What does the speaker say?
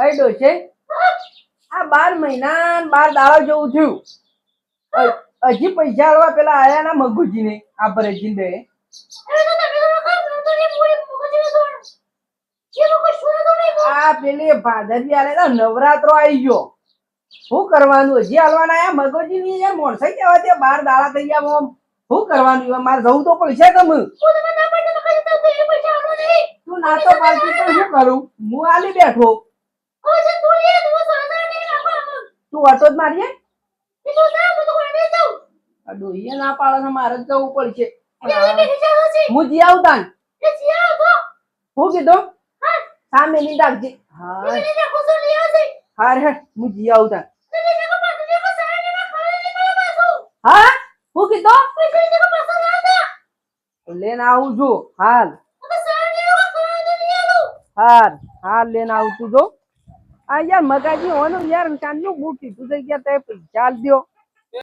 અરે છે. આ બાર મહિના બાર દાડા જેવું થયું. હજી પૈસા આલવા પેલા આયા ના મગુજીને, આ ભરેજી દે આ પેલી ભાદરવી આલે તો નવરાત્રો આવી ગયો. શું કરવાનું? હજી હાલવાના આયા મગોજી ની યાર મોણસાઈ કેવા તે બાર દાડા થઈ ગયા મોમ. શું કરવાનું? મારે જવું તો પડશે તમે. તું ના તો પાડતી તો શું કરું? હું આલી બેઠો. તું ઓટો જ મારીએ ડોહીએ ના પાડે છે મારે જવું પડશે. હું જી આવું તાન હું કીધું? સામે ની રાખજે. હા હા હું જી આવું તાન હા હું કીધું? લેને આવું છું. હાલ. હાલ હાલ લેન આવું છું જો. આ યાર મગાજી ઓનું યાર કાનનું બૂટ કીધું થઈ ગયા તે ચાલ દ્યો.